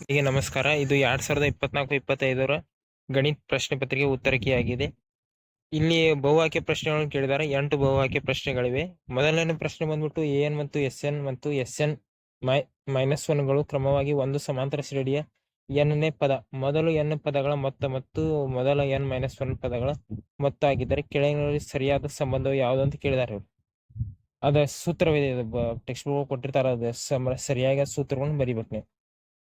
ಈಗ ನಮಸ್ಕಾರ. ಇದು ಎರಡ್ ಸಾವಿರದ ಇಪ್ಪತ್ನಾಲ್ಕು ಇಪ್ಪತ್ತೈದರ ಗಣಿತ ಪ್ರಶ್ನೆ ಪತ್ರಿಕೆ ಉತ್ತರಕಿಯಾಗಿದೆ. ಇಲ್ಲಿ ಬಹುವಾಕ್ಯ ಪ್ರಶ್ನೆಗಳನ್ನು ಕೇಳಿದ್ದಾರೆ ಎಂಟು ಬಹುವಾಕ್ಯ ಪ್ರಶ್ನೆಗಳಿವೆ. ಮೊದಲನೇ ಪ್ರಶ್ನೆ ಬಂದ್ಬಿಟ್ಟು ಎ ಎನ್ ಮತ್ತು ಎಸ್ ಎನ್ ಮತ್ತು ಎಸ್ ಎನ್ ಮೈ ಮೈನಸ್ ಒನ್ಗಳು ಕ್ರಮವಾಗಿ ಒಂದು ಸಮಾಂತರ ಶ್ರೇಣಿಯ ಎನ್ನೇ ಪದ. ಮೊದಲು ಎನ್ ಪದಗಳ ಮೊತ್ತ ಮತ್ತು ಮೊದಲ ಎನ್ ಮೈನಸ್ ಒನ್ ಪದಗಳ ಮೊತ್ತ ಆಗಿದ್ದರೆ ಕೆಳಗಿನಲ್ಲಿ ಸರಿಯಾದ ಸಂಬಂಧವು ಯಾವುದು ಅಂತ ಕೇಳಿದ್ದಾರೆ. ಅದ ಸೂತ್ರವಿದೆ. ಟೆಕ್ಸ್ಟ್ ಬುಕ್ ಕೊಟ್ಟಿರ್ತಾರೆ. ಅದ ಸರಿಯಾಗಿ ಸೂತ್ರವನ್ನು ಬರಿಬೇಕು. ನೀವು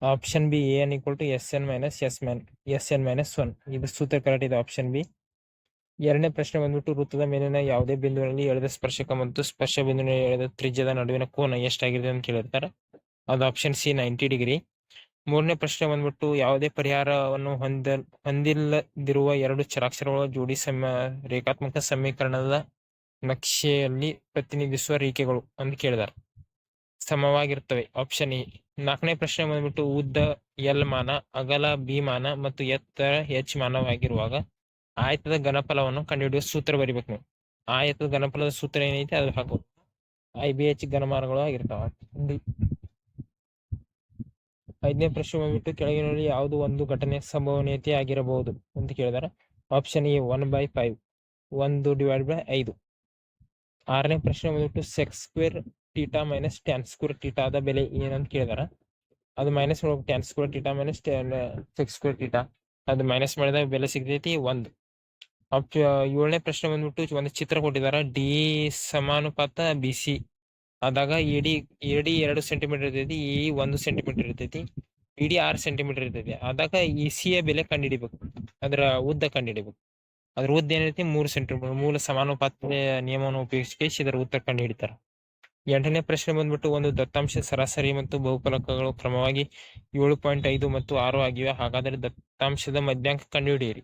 option B A N equal to S N minus S man S N minus one ಇದು ಸೂತ್ರ ಕರೆಕ್ಟ್ ಇದೆ ಆಪ್ಷನ್ ಬಿ ಎರಡನೇ ಪ್ರಶ್ನೆ ಬಂದ್ಬಿಟ್ಟು ವೃತ್ತದ ಮೇಲಿನ ಯಾವುದೇ ಬಿಂದುವಿನಲ್ಲಿ ಎಳೆದ ಸ್ಪರ್ಶಕ ಮತ್ತು ಸ್ಪರ್ಶ ಬಿಂದುವಿನ ಎಳೆದ ತ್ರಿಜ್ಯದ ನಡುವಿನ ಕೋನ ಎಷ್ಟಾಗಿದೆ ಅಂತ ಕೇಳಿರ್ತಾರೆ. ಅದು ಆಪ್ಷನ್ ಸಿ ನೈಂಟಿ ಡಿಗ್ರಿ ಮೂರನೇ ಪ್ರಶ್ನೆ ಬಂದ್ಬಿಟ್ಟು ಯಾವುದೇ ಪರಿಹಾರವನ್ನು ಹೊಂದ, ಹೊಂದಿಲ್ಲದಿರುವ ಎರಡು ಚರಾಕ್ಷರಗಳ ಜೋಡಿ ಸಮ, ರೇಖಾತ್ಮಕ ಸಮೀಕರಣದ ನಕ್ಷೆಯಲ್ಲಿ ಪ್ರತಿನಿಧಿಸುವ ರೇಖೆಗಳು ಅಂತ ಕೇಳಿದಾರೆ. ಸಮವಾಗಿರ್ತವೆ ಆಪ್ಷನ್ ಎ ನಾಲ್ಕನೇ ಪ್ರಶ್ನೆ ಬಂದ್ಬಿಟ್ಟು ಉದ್ದ, ಎಲ್ ಮಾನ, ಅಗಲ, ಬಿ ಮಾನ ಮತ್ತು ಎತ್ತರ ಎಚ್ ಮಾನವಾಗಿರುವಾಗ ಆಯತದ ಘನಫಲವನ್ನು ಕಂಡುಹಿಡಿಯುವ ಸೂತ್ರ ಬರಿಬೇಕು ನೀವು. ಆಯತದ ಘನಫಲದ ಸೂತ್ರ ಏನೈತೆ? ಅದು ಹಾಕು ಐ, ಬಿ, ಎಚ್ ಘನಮಾನಗಳು ಆಗಿರ್ತಾವ. ಐದನೇ ಪ್ರಶ್ನೆ ಬಂದ್ಬಿಟ್ಟು ಕೆಳಗಿನಲ್ಲಿ ಯಾವುದು ಒಂದು ಘಟನೆ ಸಂಭವನೀಯತೆ ಆಗಿರಬಹುದು ಅಂತ ಕೇಳಿದಾರೆ. Option A one by five ಒಂದು ಡಿವೈಡ್ ಬೈ ಐದು. ಆರನೇ ಪ್ರಶ್ನೆ ಬಂದ್ಬಿಟ್ಟು sec square theta minus tan square ಟೀಟಾದ ಬೆಲೆ ಏನಂತ ಕೇಳಿದಾರ? ಅದು ಮೈನಸ್ ಮಾಡ್ಬೇಕು tan square theta minus six square theta ಅದು ಮೈನಸ್ ಮಾಡಿದಾಗ ಬೆಲೆ ಸಿಗ್ತೈತಿ ಒಂದು. ಏಳನೇ ಪ್ರಶ್ನೆ ಬಂದ್ಬಿಟ್ಟು ಒಂದು ಚಿತ್ರ ಕೊಟ್ಟಿದಾರ. ಡಿ ಸಮಾನುಪಾತ ಬಿ ಸಿ ಆದಾಗ ಎಡಿ ಎಡಿ ಎರಡು ಸೆಂಟಿಮೀಟರ್ ಇರ್ತೈತಿ ಇ ಒಂದು ಸೆಂಟಿಮೀಟರ್ ಇರ್ತೈತಿ ಇಡಿ ಆರು ಸೆಂಟಿಮೀಟರ್ ಇರ್ತೈತಿ. ಆದಾಗ ಇ ಸಿ ಯ ಬೆಲೆ ಕಂಡುಹಿಡಿಬೇಕು. ಅದರ ಉದ್ದ ಕಂಡುಹಿಡಿಬೇಕು. ಅದ್ರ ಉದ್ದ ಏನೈತಿ ಮೂರು ಸೆಂಟಿಮೀಟರ್ ಮೂಲ ಸಮಾನುಪಾತ ನಿಯಮವನ್ನು ಉಪಯೋಗಿಸಿ ಇದರ ಉತ್ತರ ಕಂಡುಹಿಡಿತಾರೆ. ಎಂಟನೇ ಪ್ರಶ್ನೆ ಬಂದ್ಬಿಟ್ಟು ಒಂದು ದತ್ತಾಂಶ ಸರಾಸರಿ ಮತ್ತು ಬಹುಫಲಕಗಳು ಕ್ರಮವಾಗಿ ಏಳು ಪಾಯಿಂಟ್ ಐದು ಮತ್ತು ಆರು ಆಗಿವೆ. ಹಾಗಾದ್ರೆ ದತ್ತಾಂಶದ ಮಧ್ಯಾಂಕ ಕಂಡುಹಿಡಿಯಿರಿ.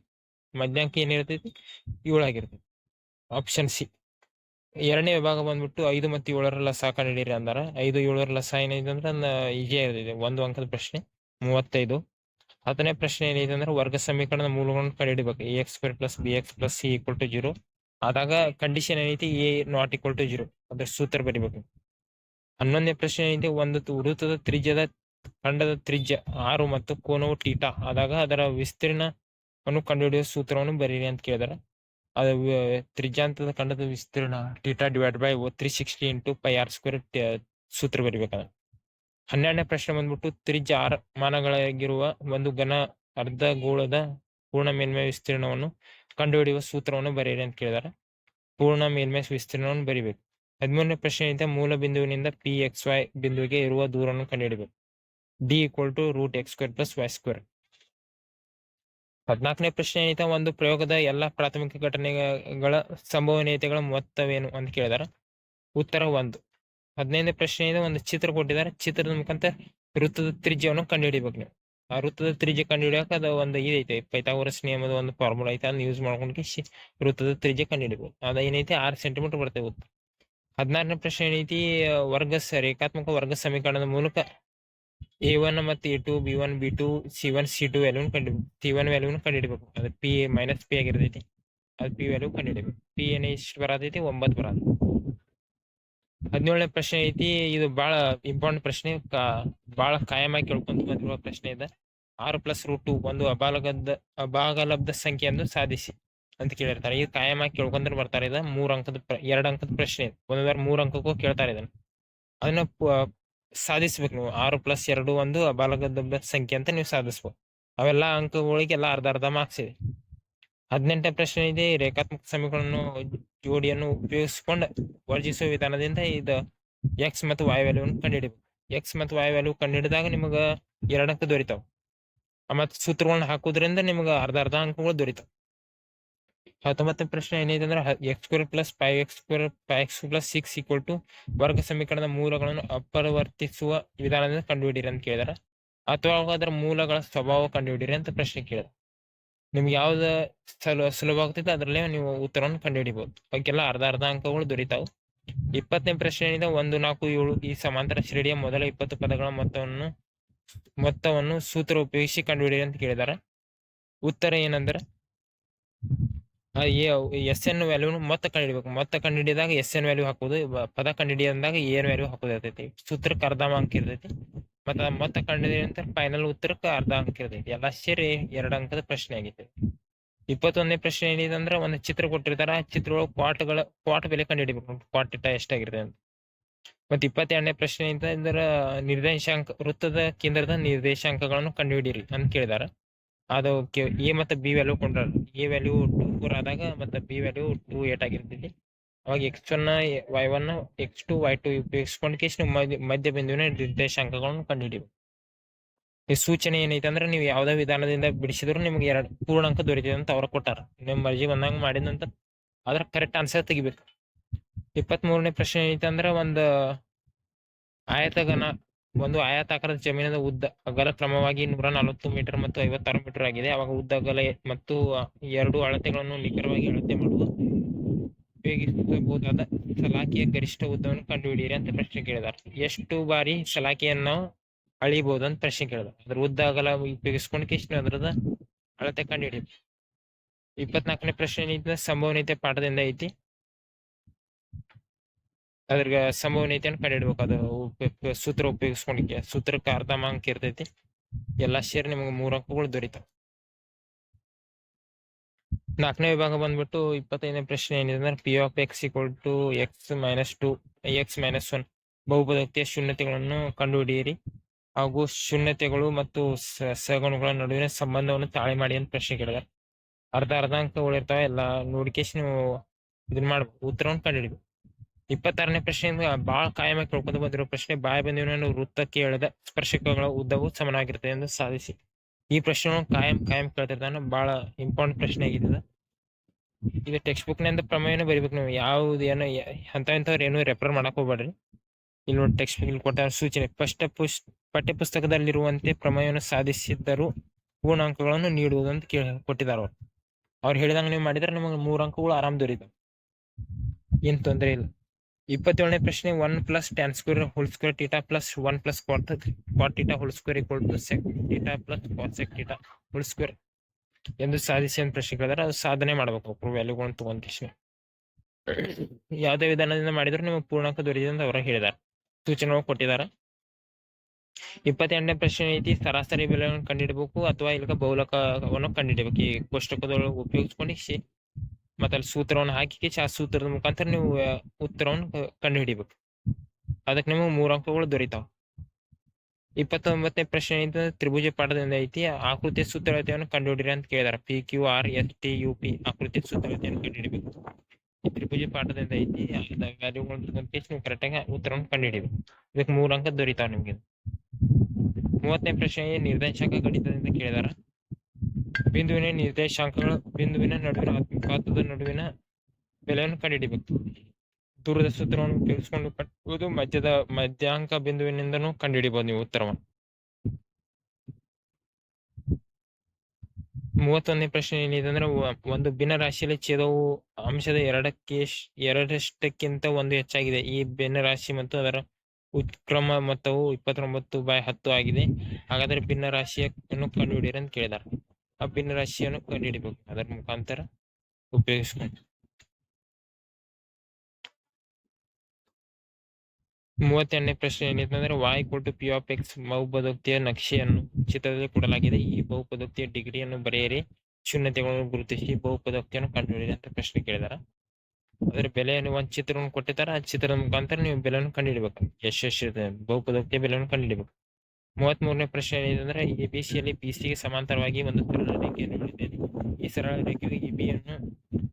ಮಧ್ಯಾಂಕ ಏನಿರ್ತೈತಿ? ಏಳು ಆಗಿರ್ತೈತಿ. ಆಪ್ಷನ್ ಸಿ ಎರಡನೇ ವಿಭಾಗ ಬಂದ್ಬಿಟ್ಟು ಐದು ಮತ್ತು ಏಳರ ಲಸ ಕಂಡುಹಿಡಿಯಿರಿ ಅಂದಾರ. ಐದು, ಏಳರ ಲಸ ಏನೈತೆ ಅಂದ್ರೆ ಈಜಿ ಇರ್ತೈತಿ. ಒಂದು ಅಂಕದ ಪ್ರಶ್ನೆ, ಮೂವತ್ತೈದು. ಹತ್ತನೇ ಪ್ರಶ್ನೆ ಏನಿದೆ ಅಂದ್ರೆ ವರ್ಗ ಸಮೀಕರಣದ ಮೂಲಗಳನ್ನು ಕಂಡುಹಿಡಿಬೇಕು. A X square plus B X plus C equal to zero ಆದಾಗ ಕಂಡೀಷನ್ ಏನೈತಿ? A not equal to zero ಅದ್ರ ಸೂತ್ರ ಬರಿಬೇಕು. ಹನ್ನೊಂದನೇ ಪ್ರಶ್ನೆ ಇದೆ ಒಂದು ವೃತ್ತದ ತ್ರಿಜ್ಯದ ಖಂಡದ ತ್ರಿಜ್ಯ, ಆರು ಮತ್ತು ಕೋನವು ಟೀಟಾ ಆದಾಗ ಅದರ ವಿಸ್ತೀರ್ಣವನ್ನು ಕಂಡುಹಿಡಿಯುವ ಸೂತ್ರವನ್ನು ಬರೀರಿ ಅಂತ ಕೇಳಿದಾರೆ. ಅದು ತ್ರಿಜ್ಯಾಂತದ ಖಂಡದ ವಿಸ್ತೀರ್ಣ theta divide by three sixty into pi R square ಸೂತ್ರ ಬರಿಬೇಕಾದ. ಹನ್ನೆರಡನೇ ಪ್ರಶ್ನೆ ಬಂದ್ಬಿಟ್ಟು, ತ್ರಿಜ್ಯ ಆರ್ ಮಾನಗಳಾಗಿರುವ ಒಂದು ಘನ ಅರ್ಧ ಗೋಳದ ಪೂರ್ಣ ಮೇಲ್ಮೈ ವಿಸ್ತೀರ್ಣವನ್ನು ಕಂಡುಹಿಡಿಯುವ ಸೂತ್ರವನ್ನು ಬರೆಯಿರಿ ಅಂತ ಕೇಳಿದಾರೆ. ಪೂರ್ಣ ಮೇಲ್ಮೈ ವಿಸ್ತೀರ್ಣವನ್ನು ಬರಿಬೇಕು. ಹದಿಮೂರನೇ ಪ್ರಶ್ನೆ ಐತೆ ಮೂಲ ಬಿಂದುವಿನಿಂದ ಪಿ ಎಕ್ಸ್ ವೈ ಬಿಂದುವಿಗೆ ಇರುವ ದೂರವನ್ನು ಕಂಡುಹಿಡಬೇಕು. D equal to root X square plus Y square ಹದಿನಾಲ್ಕನೇ ಪ್ರಶ್ನೆ ಐತೆ ಒಂದು ಪ್ರಯೋಗದ ಎಲ್ಲ ಪ್ರಾಥಮಿಕ ಘಟನೆಗಳ ಸಂಭವನೀಯತೆಗಳ ಮೊತ್ತವೇನು ಅಂತ ಕೇಳಿದಾರೆ? ಉತ್ತರ ಒಂದು. ಹದಿನೈದನೇ ಪ್ರಶ್ನೆ ಇದೆ ಒಂದು ಚಿತ್ರ ಕೊಟ್ಟಿದ್ದಾರೆ ಚಿತ್ರದ ಮುಖಾಂತರ ವೃತ್ತದ ತ್ರಿಜ್ಯವನ್ನು ಕಂಡುಹಿಡಿಬೇಕು ನೀವು. ಆ ವೃತ್ತದ ತ್ರಿಜ್ಯ ಕಂಡುಹಿಡಿಯಕ್ಕೆ ಅದು ಒಂದು ಇದೈತೆ. ಪೈಥಾಗೋರಸ್ ನಿಯಮದ ಒಂದು ಫಾರ್ಮುಲಾ ಐತೆ. ಅದನ್ನ ಯೂಸ್ ಮಾಡ್ಕೊಂಡು ವೃತ್ತದ ತ್ರಿಜ್ಯ ಕಂಡುಹಿಡಿಬೇಕು. ಅದು ಏನೈತಿ? ಆರು ಸೆಂಟಿಮೀಟರ್ ಬರ್ತೇವೆ ಉತ್ತರ. ಹದಿನಾರನೇ ಪ್ರಶ್ನೆ ಏನೈತಿ ವರ್ಗ ರೇಖಾತ್ಮಕ ವರ್ಗ ಸಮೀಕರಣದ ಮೂಲಕ ಎ ಒನ್ ಮತ್ತು A two B one B two C one C two ವ್ಯಾಲ್ಯೂನ್ ಕಂಡು ಸಿ ಒನ್ ವ್ಯಾಲ್ಯೂನ್ ಕಂಡುಹಿಡಬೇಕು. ಅದು ಪಿ ಮೈನಸ್ ಪಿ ಆಗಿರ್ತೈತಿ. ಅದು ಪಿ ವ್ಯಾಲ್ಯೂ ಕಂಡುಹಿಡಬೇಕು. ಪಿ ಏನ ಎಷ್ಟು ಬರತೈತಿ? ಒಂಬತ್ತು ಬರತ್ತೆ. ಹದಿನೇಳನೇ ಪ್ರಶ್ನೆ ಐತಿ ಇದು ಬಹಳ ಇಂಪಾರ್ಟೆಂಟ್ ಪ್ರಶ್ನೆ. ಬಹಳ ಕಾಯಮಾಗಿ ಕೇಳ್ಕೊಂತ ಬಂದಿರುವ ಪ್ರಶ್ನೆ ಇದೆ. ಆರು ಪ್ಲಸ್ ರೂಟ್ ಟು ಒಂದು ಅಬಾಲಗದ ಅಭಾಗಲಬ್ಧ ಸಂಖ್ಯೆಯನ್ನು ಸಾಧಿಸಿ. ಅಂತ ಕೇಳಿರ್ತಾರೆ. ಇದು ಕಾಯಮಾಗಿ ಕೇಳ್ಕೊಂಡ್ರೆ ಬರ್ತಾರೆ. ಇದು ಮೂರ್ ಅಂಕದ ಎರಡು ಅಂಕದ ಪ್ರಶ್ನೆ. ಒಂದೊಂದರ ಮೂರ್ ಅಂಕಕ್ಕೂ ಕೇಳ್ತಾರೆ ಇದನ್ನ. ಅದನ್ನ ಸಾಧಿಸ್ಬೇಕು ನೀವು. ಆರು ಪ್ಲಸ್ ಎರಡು ಒಂದು ಅಬಾಲಗದ ಸಂಖ್ಯೆ ಅಂತ ನೀವು ಸಾಧಿಸ್ಬೇಕು ಅವೆಲ್ಲ ಅಂಕಗಳಿಗೆ ಎಲ್ಲ ಅರ್ಧ ಅರ್ಧ ಮಾರ್ಕ್ಸ್ ಇದೆ. ಹದಿನೆಂಟನೇ ಪ್ರಶ್ನೆ ಇದೆ. ರೇಖಾತ್ಮಕ ಸಮೀಕರಣವನ್ನು ಜೋಡಿಯನ್ನು ಉಪಯೋಗಿಸಿಕೊಂಡು ವರ್ಜಿಸುವ ವಿಧಾನದಿಂದ ಇದು ಎಕ್ಸ್ ಮತ್ತು ವಾಯ್ ವ್ಯಾಲ್ಯೂವನ್ನು ಕಂಡುಹಿಡಿಬೇಕು ಎಕ್ಸ್ ಮತ್ತು ವಾಯು ವ್ಯಾಲ್ಯೂ ಕಂಡುಹಿಡಿದಾಗ ನಿಮಗೆ ಎರಡು ಅಂಕ ದೊರಿತಾವ. ಮತ್ತು ಸೂತ್ರಗಳನ್ನ ಹಾಕೋದ್ರಿಂದ ನಿಮಗೆ ಅರ್ಧ ಅರ್ಧ ಅಂಕಗಳು ದೊರಿತಾವ. ಹತ್ತೊಂಬತ್ತನೇ ಪ್ರಶ್ನೆ ಏನೈತೆ ಅಂದ್ರೆ X square plus five X square X plus six equal to ವರ್ಗ ಸಮೀಕರಣದ ಮೂಲಗಳನ್ನು ಅಪರಿವರ್ತಿಸುವ ವಿಧಾನದಿಂದ ಕಂಡುಹಿಡಿಯಿರಿ ಅಂತ ಕೇಳಿದಾರೆ. ಅಥವಾ ಅದರ ಮೂಲಗಳ ಸ್ವಭಾವ ಕಂಡುಹಿಡಿಯಿರಿ ಅಂತ ಪ್ರಶ್ನೆ ಕೇಳಿದ ನಿಮ್ಗೆ ಯಾವ್ದು ಸಲ, ಸುಲಭ ಆಗ್ತೈತೆ ಅದರಲ್ಲೇ ನೀವು ಉತ್ತರವನ್ನು ಕಂಡುಹಿಡಿಬಹುದು. ಅವಕ್ಕೆಲ್ಲ ಅರ್ಧ ಅರ್ಧ ಅಂಕಗಳು ದೊರೀತಾವು. ಇಪ್ಪತ್ತನೇ ಪ್ರಶ್ನೆ ಏನಿದೆ, ಒಂದು, ನಾಲ್ಕು, ಏಳು ಈ ಸಮಾಂತರ ಶ್ರೇಣಿಯ ಮೊದಲ ಇಪ್ಪತ್ತು ಪದಗಳ ಮೊತ್ತವನ್ನು ಮೊತ್ತವನ್ನು ಸೂತ್ರ ಉಪಯೋಗಿಸಿ ಕಂಡುಹಿಡಿಯಿರಿ ಅಂತ ಕೇಳಿದಾರೆ. ಉತ್ತರ ಏನಂದ್ರೆ ಎಸ್ ಎನ್ ವ್ಯಾಲ್ಯೂ ಮೊತ್ತ ಕಂಡುಹಿಡಬೇಕು. ಮೊತ್ತ ಕಂಡುಹಿಡಿದಾಗ ಎಸ್ ಎನ್ ವ್ಯಾಲ್ಯೂ ಹಾಕೋದು ಪದ ಕಂಡುಹಿಡಿ ಅಂದಾಗ ಏನ್ ವ್ಯಾಲ್ಯೂ ಹಾಕೋದು ಇರ್ತೈತಿ. ಸೂತ್ರಕ್ಕೆ ಅರ್ಧ ಅಂಕ ಇರ್ತೈತಿ. ಮತ್ತ ಮೊತ್ತ ಕಂಡುಹಿಡಿದ ನಂತರ ಫೈನಲ್ ಉತ್ತರಕ್ಕೆ ಅರ್ಧ ಅಂಕ ಇರ್ತೈತಿ. ಎಲ್ಲ ಸೇರಿ ಎರಡು ಅಂಕದ ಪ್ರಶ್ನೆ ಆಗೈತಿ ಇಪ್ಪತ್ತೊಂದನೇ ಪ್ರಶ್ನೆ ಏನಿದೆ ಅಂದ್ರೆ ಒಂದು ಚಿತ್ರ ಕೊಟ್ಟಿರ್ತಾರ. ಚಿತ್ರ ಒಳಗೆ ಕ್ವಾಟ್ಗಳ ಕ್ವಾಟ್ ಬೆಲೆ ಕಂಡುಹಿಡಿಬೇಕು. ಕ್ವಾಟ್ ಇಟ್ಟ ಎಷ್ಟಾಗಿರ್ತದೆ ಅಂತ. ಮತ್ತೆ ಇಪ್ಪತ್ತೆರಡನೇ ಪ್ರಶ್ನೆ ಅಂದ್ರೆ ನಿರ್ದೇಶಾಂಕ, ವೃತ್ತದ ಕೇಂದ್ರದ ನಿರ್ದೇಶಾಂಕಗಳನ್ನು ಕಂಡುಹಿಡಿಯಿರಿ ಅಂತ ಕೇಳಿದಾರ. ಅದು ಕೆ- ಎ ಮತ್ತು ಬಿ ವ್ಯಾಲ್ಯೂ ಕೊಂಡ್ರ ಎ ವ್ಯಾಲ್ಯೂ ಟೂ ಫೋರ್ ಆದಾಗ ಮತ್ತೆ ಬಿ ವ್ಯಾಲ್ಯೂ ಟೂ ಏಟ್ ಆಗಿರ್ತೈತಿ. ಅವಾಗ X one Y one X two Y two ಉಪಯೋಗಿಸ್ಕೊಂಡು ಕೇಸ್ ಮಧ್ಯ ಮಧ್ಯ ಬಿಂದುವಿನ ನಿರ್ದೇಶಾಂಕಗಳನ್ನು ಕಂಡುಹಿಡಿಬೇಕು ಈ ಸೂಚನೆ ಏನೈತೆ ಅಂದ್ರೆ ನೀವು ಯಾವುದೇ ವಿಧಾನದಿಂದ ಬಿಡಿಸಿದ್ರು ನಿಮ್ಗೆ ಎರಡು ಪೂರ್ಣಾಂಕ ದೊರೀತದೆ ಅಂತ ಅವ್ರ ಕೊಟ್ಟಾರ. ನಿಮ್ಮ ಮರ್ಜಿ ಬಂದಂಗ ಮಾಡಿದಂತ ಅದ್ರ ಕರೆಕ್ಟ್ ಆನ್ಸರ್ ತೆಗಿಬೇಕು. ಇಪ್ಪತ್ತ್ ಮೂರನೇ ಪ್ರಶ್ನೆ ಏನೈತೆ ಅಂದ್ರೆ ಒಂದು ಆಯತಗನ ಒಂದು ಆಯತಾಕಾರದ ಜಮೀನಿನ ಉದ್ದ ಅಗಲ ಕ್ರಮವಾಗಿ ನೂರ ನಲವತ್ತು ಮೀಟರ್ ಮತ್ತು ಐವತ್ತಾರು ಮೀಟರ್ ಆಗಿದೆ. ಅವಾಗ ಉದ್ದ ಅಗಲ ಮತ್ತು ಎರಡು ಅಳತೆಗಳನ್ನು ನಿಖರವಾಗಿ ಅಳತೆ ಮಾಡುವ ಉಪಯೋಗಿಸಬಹುದಾದ ಸಲಾಕೆಯ ಗರಿಷ್ಠ ಉದ್ದವನ್ನು ಕಂಡುಹಿಡಿಯಿರಿ ಅಂತ ಪ್ರಶ್ನೆ ಕೇಳಿದಾರೆ. ಎಷ್ಟು ಬಾರಿ ಸಲಾಕೆಯನ್ನು ಅಳಿಬಹುದು ಅಂತ ಪ್ರಶ್ನೆ ಕೇಳಿದ ಅದ್ರ ಉದ್ದ ಅಗಲ ಉಪಯೋಗಿಸ್ಕೊಂಡು ಎಷ್ಟು ಅದರದ ಅಳತೆ ಕಂಡುಹಿಡಿ ಇಪ್ಪತ್ನಾಲ್ಕನೇ ಪ್ರಶ್ನೆ ಸಂಭವನೀಯತೆ ಪಾಠದಿಂದ ಐತಿ. ಅದ್ರಾಗ ಸಂಭವನೀಯತೆಯನ್ನು ಕಂಡುಹಿಡ್ಬೇಕು ಅದು ಉಪ- ಸೂತ್ರ ಉಪಯೋಗಿಸ್ಕೊಂಡಿಕ್ಕೆ. ಸೂತ್ರಕ್ಕೆ ಅರ್ಧ ಅಂಕ ಇರ್ತೈತಿ. ಎಲ್ಲಾ ಸೇರಿ ನಿಮ್ಗೆ ಮೂರು ಅಂಕಗಳು ದೊರೀತಾವ. ನಾಲ್ಕನೇ ವಿಭಾಗ ಬಂದ್ಬಿಟ್ಟು ಇಪ್ಪತ್ತೈದನೇ ಪ್ರಶ್ನೆ ಏನಿದೆ ಅಂದ್ರೆ P of X equal to X minus two X minus one ಬಹುಪದೋಕ್ತಿಯ ಶೂನ್ಯತೆಗಳನ್ನು ಕಂಡುಹಿಡಿಯಿರಿ. ಹಾಗೂ ಶೂನ್ಯತೆಗಳು ಮತ್ತು ಸಗುಣಗಳ ನಡುವಿನ ಸಂಬಂಧವನ್ನು ತಾಳೆ ಮಾಡಿ ಅಂತ ಪ್ರಶ್ನೆ ಕೇಳಿದಾರೆ. ಅರ್ಧ ಅರ್ಧ ಅಂಕಗಳು ಇರ್ತಾವೆ. ಎಲ್ಲ ನೋಡಿಕೇಶ್ ನೀವು ಇದನ್ನ ಮಾಡ್ಬೇಕು ಉತ್ತರವನ್ನು ಕಂಡುಹಿಡಿಬೇಕು. ಇಪ್ಪತ್ತಾರನೇ ಪ್ರಶ್ನೆ ಬಹಳ ಕಾಯಮಾಗಿ ಕೇಳ್ಕೊಂಡು ಬಂದಿರೋ ಪ್ರಶ್ನೆ, ಬಾಯ ಬಂದಿವನ ವೃತ್ತಕ್ಕೆ ಎಳೆದ ಸ್ಪರ್ಶಕಗಳ ಉದ್ದವು ಸಮನಾಗಿರ್ತದೆ ಎಂದು ಸಾಧಿಸಿ. ಈ ಪ್ರಶ್ನೆ ಕಾಯಂ ಕಾಯಂ ಕೇಳ್ತಿರ್ತಾನೆ ಬಹಳ ಇಂಪಾರ್ಟೆಂಟ್ ಪ್ರಶ್ನೆ ಆಗಿದೆ ಇದು. ಟೆಕ್ಸ್ಟ್ ಬುಕ್ನಿಂದ ಪ್ರಮೇಯನ ಬರಿಬೇಕು ನೀವು. ಯಾವ್ದು ಏನೋ ಅಂತ ಇಂಥವ್ರು ಏನು ರೆಫರ್ ಮಾಡಕ್ ಹೋಗ್ಬೇಡ್ರಿ. ಇಲ್ಲಿ ನೋಡಿ ಟೆಕ್ಸ್ಟ್ ಬುಕ್ ಇಲ್ಲಿ ಕೊಟ್ಟ ಸೂಚನೆ. ಫಸ್ಟ್ ಪುಸ್ ಪಠ್ಯ ಪುಸ್ತಕದಲ್ಲಿರುವಂತೆ ಪ್ರಮೇಯವನ್ನು ಸಾಧಿಸಿದ್ದರು ಪೂರ್ಣಾಂಕಗಳನ್ನು ನೀಡುವುದು ಅಂತ ಕೇಳಿ ಕೊಟ್ಟಿದ್ದಾರೆ ಅವ್ರು. ಅವ್ರು ಹೇಳಿದಂಗೆ ನೀವು ಮಾಡಿದ್ರೆ ನಮಗೆ ಮೂರು ಅಂಕಗಳು ಆರಾಮ್ ದೊರೀತಾವೆ ಏನ್ ತೊಂದರೆ ಇಲ್ಲ. ಇಪ್ಪತ್ತೇಳನೇ ಪ್ರಶ್ನೆ one plus tan square whole square theta plus one plus cot cot theta whole square equal to sec theta plus cot sec theta whole square ಎಂದು ಸಾಧಿಸಿ ಅಂತ ಪ್ರಶ್ನೆ ಕೇಳಿದ್ರೆ ಅದು ಸಾಧನೆ ಮಾಡ್ಬೇಕು, ಒಬ್ರು ವ್ಯಾಲ್ಯೂಗಳನ್ನು ತಗೊಂಡ ತಕ್ಷಣ. ಯಾವುದೇ ವಿಧಾನದಿಂದ ಮಾಡಿದ್ರು ನಿಮಗೆ ಪೂರ್ಣಾಂಕ ದೊರೆಯಿದೆ ಅಂತ ಅವರು ಹೇಳಿದ್ದಾರೆ, ಸೂಚನೆಗಳು ಕೊಟ್ಟಿದ್ದಾರೆ. ಇಪ್ಪತ್ತೆಂಟನೇ ಪ್ರಶ್ನೆ ಐತಿ ಸರಾಸರಿ ಬೆಲೆಯನ್ನು ಕಂಡುಹಿಡಬೇಕು ಅಥವಾ ಇಲ್ಲಿಗೆ ಬೌಲಕವನ್ನು ಕಂಡುಹಿಡಬೇಕು ಈ ಕೋಷ್ಟಕದೊಳಗೆ ಉಪಯೋಗಿಸ್ಕೊಂಡು ಮತ್ತೆ ಅಲ್ಲಿ ಸೂತ್ರವನ್ನು ಹಾಕಿ ಆ ಸೂತ್ರದ ಮುಖಾಂತರ ನೀವು ಉತ್ತರವನ್ನು ಕಂಡುಹಿಡಿಬೇಕು. ಅದಕ್ಕೆ ನಿಮಗೆ ಮೂರು ಅಂಕಗಳು ದೊರೀತಾವ. ಇಪ್ಪತ್ತೊಂಬತ್ತನೇ ಪ್ರಶ್ನೆ ಐತೆ ತ್ರಿಭುಜ ಪಾಠದಿಂದ ಐತಿ ಆಕೃತಿಯ ಸೂತ್ರಳತೆಯನ್ನು ಕಂಡುಹಿಡಿರಿ ಅಂತ ಕೇಳಿದಾರೆ. P Q R S T U P ಆಕೃತಿಯ ಸೂತ್ರಳತೆಯನ್ನು ಕಂಡುಹಿಡಿಬೇಕು. ತ್ರಿಭುಜ ಪಾಠದಿಂದ ಐತಿ ನೀವು ಕರೆಕ್ಟಾಗಿ ಉತ್ತರವನ್ನು ಕಂಡುಹಿಡಿಬೇಕು. ಇದಕ್ಕೆ ಮೂರು ಅಂಕ ದೊರೀತಾವ ನಿಮ್ಗೆ. ಮೂವತ್ತನೇ ಪ್ರಶ್ನೆ ನಿರ್ದೇಶಕ ಗಣಿತದಿಂದ ಕೇಳಿದಾರ? ಬಿಂದುವಿನ ನಿರ್ದೇಶಾಂಕಗಳು, ಬಿಂದುವಿನ ನಡುವಿನ ಅನುಪಾತದ ನಡುವಿನ ಬೆಲೆಯನ್ನು ಕಂಡುಹಿಡಿಬೇಕು. ದೂರದ ಸೂತ್ರವನ್ನು ಉಪಯೋಗಿಸಿಕೊಂಡು ಕಟ್ಟುವುದು, ಮಧ್ಯದ ಮಧ್ಯಾಂಕ ಬಿಂದುವಿನಿಂದನೂ ಕಂಡುಹಿಡಿಬಹುದು ನೀವು ಉತ್ತರವನ್ನು. ಮೂವತ್ತೊಂದನೇ ಪ್ರಶ್ನೆ ಏನಿದೆ ಅಂದ್ರೆ ಒಂದು ಒಂದು ಭಿನ್ನರಾಶಿಯಲ್ಲಿ ಛೇದವು ಅಂಶದ ಎರಡಕ್ಕೆ ಎರಡಷ್ಟಕ್ಕಿಂತ ಒಂದು ಹೆಚ್ಚಾಗಿದೆ. ಈ ಭಿನ್ನರಾಶಿ ಮತ್ತು ಅದರ ಉತ್ಕ್ರಮ ಮೊತ್ತವು ಇಪ್ಪತ್ತೊಂಬತ್ತು ಬೈ ಹತ್ತು ಆಗಿದೆ. ಹಾಗಾದ್ರೆ ಭಿನ್ನರಾಶಿಯನ್ನು ಕಂಡುಹಿಡಿಯಿರಿ ಅಂತ ಕೇಳಿದಾರೆ ಆ ಭಿನ್ನರಾಶಿಯನ್ನು ಕಂಡುಹಿಡಿಬೇಕು ಅದರ ಮುಖಾಂತರ ಉಪಯೋಗಿಸ್ಕೊಂಡು. ಮೂವತ್ತೆರಡನೇ ಪ್ರಶ್ನೆ ಏನಿದೆ ಅಂದ್ರೆ ವಾಯ್ ಕೊಟ್ಟು ಪಿ ಆಫ್ ಎಕ್ಸ್ ಬಹುಪದೋಕ್ತಿಯ ನಕ್ಷೆಯನ್ನು ಚಿತ್ರದಲ್ಲಿ ಕೊಡಲಾಗಿದೆ. ಈ ಬಹುಪದೋಕ್ತಿಯ ಡಿಗ್ರಿಯನ್ನು ಬರೆಯಿರಿ. ಶೂನ್ಯತೆಗಳನ್ನು ಗುರುತಿಸಿ ಬಹುಪದೋಕ್ತಿಯನ್ನು ಕಂಡುಹಿಡಿಯಿರಿ ಅಂತ ಪ್ರಶ್ನೆ ಕೇಳಿದಾರ. ಅದರ ಬೆಲೆಯನ್ನು ಒಂದು ಚಿತ್ರವನ್ನು ಕೊಟ್ಟಿದ್ದಾರೆ ಆ ಚಿತ್ರದ ಮುಖಾಂತರ ನೀವು ಬೆಲೆಯನ್ನು ಕಂಡುಹಿಡಬೇಕು. ಯಶಸ್ವಿ ಬಹುಪದೋಕ್ತಿಯ ಬೆಲೆಯನ್ನು ಕಂಡುಹಿಡಬೇಕು. ಮೂವತ್ತ್ ಮೂರನೇ ಪ್ರಶ್ನೆ ಏನಿದೆ ಎ ಬಿ ಸಿಯಲ್ಲಿ ಪಿ ಸಿಗೆ ಸಮಾಂತರವಾಗಿ ಒಂದು ಸರಳ ರೇಖೆಯನ್ನು ಹೊಂದಿದೆ ಈ ಸರಳ ರೇಖೆಯು ಎ ಬಿ ಯನ್ನು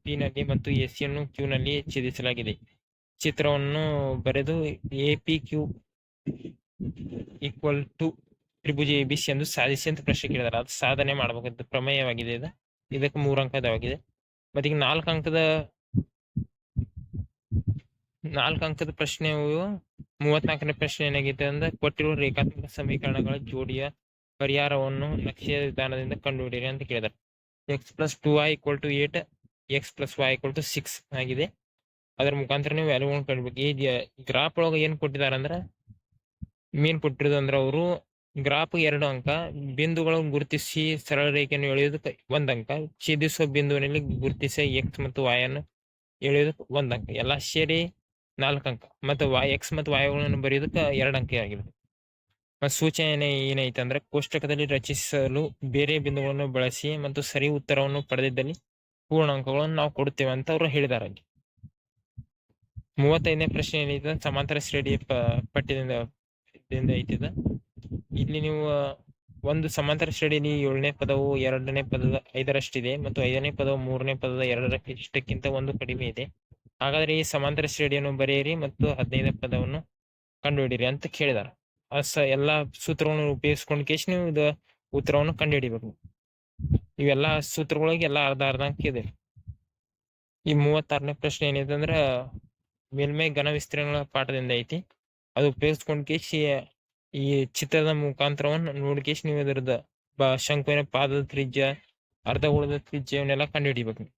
ಪಿ ನಲ್ಲಿ ಮತ್ತು ಯನ್ನು ಕ್ಯೂ ನಲ್ಲಿ ಛೇದಿಸಲಾಗಿದೆ. ಚಿತ್ರವನ್ನು ಬರೆದು A P Q equal to Tribhuja A B C ಎಂದು ಸಾಧಿಸಿ ಅಂತ ಪ್ರಶ್ನೆ ಕೇಳಿದಾರೆ. ಅದು ಸಾಧನೆ ಮಾಡಬೇಕಂತ ಪ್ರಮೇಯವಾಗಿದೆ ಇದು. ಇದಕ್ಕೆ ಮೂರು ಅಂಕದವಾಗಿದೆ ಮತ್ತೆ ಈಗ ನಾಲ್ಕು ಅಂಕದ ನಾಲ್ಕು ಅಂಕದ ಪ್ರಶ್ನೆ ಮೂವತ್ನಾಲ್ಕನೇ ಪ್ರಶ್ನೆ ಏನಾಗಿದೆ ಅಂದ್ರೆ ಕೊಟ್ಟಿರುವ ರೇಖಾತ್ಮಕ ಸಮೀಕರಣಗಳ ಜೋಡಿಯ ಪರಿಹಾರವನ್ನು ನಕ್ಷೆಯ ವಿಧಾನದಿಂದ ಕಂಡುಹಿಡಿಯಿರಿ ಅಂತ ಕೇಳಿದ್ರು. X plus two y equal to eight x plus y equal to six ಆಗಿದೆ. ಅದರ ಮುಖಾಂತರ ನೀವು ವ್ಯಾಲ್ಯೂ ಕಂಡುಬೇಕು ಈ ಗ್ರಾಫ್ ಒಳಗೆ ಏನ್ ಕೊಟ್ಟಿದ್ದಾರೆ ಅಂದ್ರೆ ಮೇನ್ ಕೊಟ್ಟಿರೋದು ಅಂದ್ರೆ ಅವರು ಗ್ರಾಫ್ ಎರಡು ಅಂಕ ಬಿಂದುಗಳನ್ನು ಗುರುತಿಸಿ ಸರಳ ರೇಖೆಯನ್ನು ಎಳೆಯೋದಕ್ಕೆ ಒಂದು ಅಂಕ, ಛೇದಿಸುವ ಬಿಂದುವಿನಲ್ಲಿ ಗುರುತಿಸಿ ಎಕ್ಸ್ ಮತ್ತು y ಅನ್ನು ಎಳೆಯೋದಕ್ಕೆ ಒಂದ್ ಅಂಕ. ಎಲ್ಲ ಸೇರಿ ನಾಲ್ಕು ಅಂಕ ಮತ್ತು ವಾಯ್ ಎಕ್ಸ್ ಮತ್ತು ವಾಯುಗಳನ್ನು ಬರೆಯೋದಕ್ಕೆ ಎರಡು ಅಂಕ ಆಗಿರುತ್ತೆ. ಮತ್ತು ಸೂಚನೆ ಏನೈತೆ ಅಂದ್ರೆ ಕೋಷ್ಟಕದಲ್ಲಿ ರಚಿಸಲು ಬೇರೆ ಬಿಂದುಗಳನ್ನು ಬಳಸಿ ಮತ್ತು ಸರಿ ಉತ್ತರವನ್ನು ಪಡೆದಿದ್ದಲ್ಲಿ ಪೂರ್ಣಾಂಕಗಳನ್ನು ನಾವು ಕೊಡುತ್ತೇವೆ ಅಂತ ಅವರು ಹೇಳಿದ್ದಾರೆ ಅಲ್ಲಿ ಮೂವತ್ತೈದನೇ ಪ್ರಶ್ನೆ ಏನೈತೆ ಸಮಾಂತರ ಶ್ರೇಣಿ ಪ ಪಠ್ಯದಿಂದ ಐತಿದ ಇಲ್ಲಿ ನೀವು, ಒಂದು ಸಮಾಂತರ ಶ್ರೇಣಿಯಲ್ಲಿ ಏಳನೇ ಪದವು ಎರಡನೇ ಪದದ ಐದರಷ್ಟಿದೆ ಮತ್ತು ಐದನೇ ಪದವು ಮೂರನೇ ಪದದ ಎರಡರ ಇಷ್ಟಕ್ಕಿಂತ ಒಂದು ಕಡಿಮೆ ಇದೆ. ಹಾಗಾದ್ರೆ ಈ ಸಮಾಂತರ ಶ್ರೇಣಿಯನ್ನು ಬರೆಯಿರಿ ಮತ್ತು ಹದಿನೈದನೇ ಪದವನ್ನು ಕಂಡುಹಿಡಿಯಿರಿ ಅಂತ ಕೇಳಿದಾರೆ. ಅಸ ಎಲ್ಲಾ ಸೂತ್ರಗಳನ್ನು ಉಪಯೋಗಿಸ್ಕೊಂಡು ಕೇಸ್ ನೀವು ಇದು ಉತ್ತರವನ್ನು ಕಂಡುಹಿಡಿಬೇಕು. ಇವೆಲ್ಲ ಸೂತ್ರಗಳಿಗೆ ಎಲ್ಲ ಅರ್ಧ ಅರ್ಧ ಅಂಕ ಇದೆ. ಈ ಮೂವತ್ತಾರನೇ ಪ್ರಶ್ನೆ ಏನಿದೆ ಅಂದ್ರೆ, ಮೇಲ್ಮೈ ಘನ ವಿಸ್ತೀರ್ಣಗಳ ಪಾಠದಿಂದ ಐತಿ. ಅದು ಉಪಯೋಗಿಸ್ಕೊಂಡು ಈ ಚಿತ್ರದ ಮುಖಾಂತರವನ್ನು ನೋಡ್ಕೇಶ್ ನೀವು ಇದರದ ಶಂಕುವಿನ ಪಾದದ ತ್ರಿಜ್ಯ, ಅರ್ಧಗೋಳದ ತ್ರಿಜ್ಯ ಇವನ್ನೆಲ್ಲ ಕಂಡುಹಿಡಿಬೇಕು.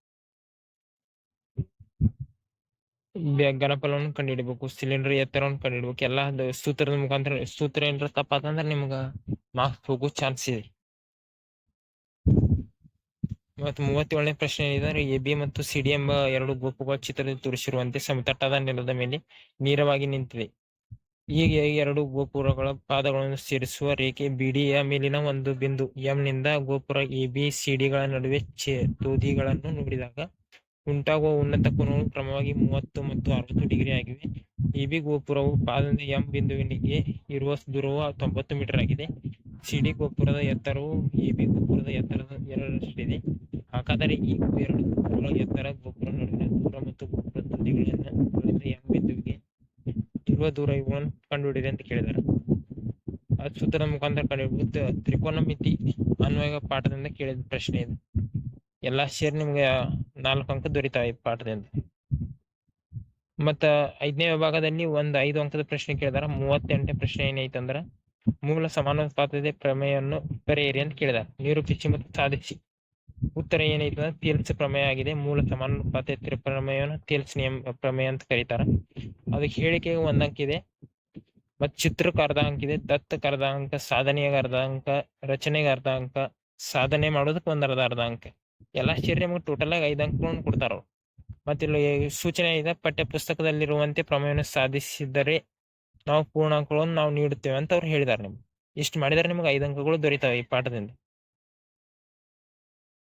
ಬ್ಯ- ಕಂಡುಹಿಡಬೇಕು ಸಿಲಿಂಡರ್ ಎತ್ತರವನ್ನು ಕಂಡುಹಿಡಬೇಕು ಎಲ್ಲ ಸೂತ್ರದ ಮುಖಾಂತರ ಸೂತ್ರ ಏನಾರ ತಪ್ಪಾತಂದ್ರ ನಿಮ್ಗ ಮಾರ್ಕ್ಸ್ ಹೋಗೋ ಚಾನ್ಸ್ ಇದೆ. ಮತ್ತು ಮೂವತ್ತೇಳನೇ ಪ್ರಶ್ನೆ ಏನಿದೆ, ಎ, ಬಿ ಮತ್ತು ಸಿ, ಡಿ ಎಂಬ ಎರಡು ಗುಂಪುಗಳ ಚಿತ್ರದಲ್ಲಿ ತೋರಿಸಿರುವಂತೆ ಸಮತಟ್ಟಾದ ನೆಲದ ಮೇಲೆ ನೇರವಾಗಿ ನಿಂತಿದೆ. ಈಗ ಎರಡು ಗೋಪುರಗಳ ಪಾದಗಳನ್ನು ಸೇರಿಸುವ ರೇಖೆ ಬಿಡಿಯ ಮೇಲಿನ ಒಂದು ಬಿಂದು ಎಂ ನಿಂದ ಗೋಪುರ ಎ ಬಿ ಸಿ ಡಿಗಳ ನಡುವೆ ಚೇ, ತುದಿಗಳನ್ನು ನೋಡಿದಾಗ ಉಂಟಾಗುವ ಉನ್ನತ ಕೋನಗಳು ಕ್ರಮವಾಗಿ ಮೂವತ್ತು ಮತ್ತು ಅರವತ್ತು ಡಿಗ್ರಿ ಆಗಿವೆ. ಎಬಿ ಬಿ ಗೋಪುರವು ಪಾದದಿಂದ ಎಂ ಬಿಂದುವಿನಿಗೆ ಇರುವ ದೂರವು ತೊಂಬತ್ತು ಮೀಟರ್ ಆಗಿದೆ. ಸಿಡಿ ಗೋಪುರದ ಎತ್ತರವು ಎಬಿ ಬಿ ಗೋಪುರದ ಎತ್ತರದ ಎರಡರಷ್ಟಿದೆ. ಹಾಗಾದರೆ ಈ ಎರಡು ಗೋಪುರಗಳ ಎತ್ತರ ಗೋಪುರ ನಡುವಿನ ದೂರ ಮತ್ತು ಗೋಪುರ ತುದಿಗಳಿಂದ ಗಳಿಂದ ಎಂ ಬಿಂದುವಿಗೆ ಇರುವ ದೂರ ಇವುಗಳನ್ನು ಕಂಡುಹಿಡಿದೆ ಅಂತ ಕೇಳಿದ್ದಾರೆ. ಸೂತ್ರದ ಮುಖಾಂತರ ಕಂಡುಹಿಡಿದು ತ್ರಿಕೋನಮಿತಿ ಅನ್ವಯ ಪಾಠದಿಂದ ಕೇಳಿದ ಪ್ರಶ್ನೆ ಇದು. ಎಲ್ಲಾ ಶೇರ್ ನಿಮ್ಗೆ ನಾಲ್ಕು ಅಂಕ ದೊರೀತಾವೆ ಈ ಪಾಠದಿಂದ. ಮತ್ತ ಐದನೇ ವಿಭಾಗದಲ್ಲಿ ಒಂದ್ ಐದು ಅಂಕದ ಪ್ರಶ್ನೆ ಕೇಳಿದಾರ. ಮೂವತ್ತೆಂಟನೇ ಪ್ರಶ್ನೆ ಏನೈತಂದ್ರ, ಮೂಲ ಸಮಾನುಪಾತದ ಪ್ರಮೇಯವನ್ನು ಬರೆಯಿರಿ ಅಂತ ಕೇಳಿದಾರ. ನಿರೂಪಿಸಿ ಮತ್ತು ಸಾಧಿಸಿ. ಉತ್ತರ ಏನೈತೆ ಅಂದ್ರೆ ತೇಲ್ಸ್ ಪ್ರಮೇಯ ಆಗಿದೆ. ಮೂಲ ಸಮಾನುಪಾತ ಪ್ರಮೇಯವನ್ನು ತೇಲ್ಸ್ ನಿಯಮ, ಪ್ರಮೇಯ ಅಂತ ಕರೀತಾರ. ಅದಕ್ಕೆ ಹೇಳಿಕೆಗೆ ಒಂದ್ ಅಂಕ ಇದೆ. ಮತ್ ಚಿತ್ರಕ್ಕೆ ಅರ್ಧ ಅಂಕ ಇದೆ. ದತ್ತಕ್ಕೆ ಅರ್ಧ ಅಂಕ, ಸಾಧನೆಗೆ ಅರ್ಧ ಅಂಕ, ರಚನೆಗೆ ಅರ್ಧ ಅಂಕ, ಸಾಧನೆ ಮಾಡೋದಕ್ಕೆ ಒಂದ್ ಅರ್ಧ ಅರ್ಧ ಅಂಕ. ಎಲ್ಲಾ ಸೇರಿ ನಮಗೆ ಟೋಟಲ್ ಆಗಿ ಐದು ಅಂಕಗಳನ್ನು ಕೊಡ್ತಾರ ಮತ್ತೆ ಇಲ್ಲಿ ಸೂಚನೆ ಇದೆ ಪಠ್ಯ ಪುಸ್ತಕದಲ್ಲಿರುವಂತೆ ಪ್ರಮೇಯವನ್ನು ಸಾಧಿಸಿದರೆ ನಾವು ಪೂರ್ಣಾಂಕಗಳನ್ನು ನಾವು ನೀಡುತ್ತೇವೆ ಅಂತ ಅವ್ರು ಹೇಳಿದ್ದಾರೆ ನಿಮ್ಗೆ. ಇಷ್ಟು ಮಾಡಿದರೆ ನಿಮ್ಗೆ ಐದು ಅಂಕಗಳು ದೊರೀತಾವೆ ಈ ಪಾಠದಿಂದ.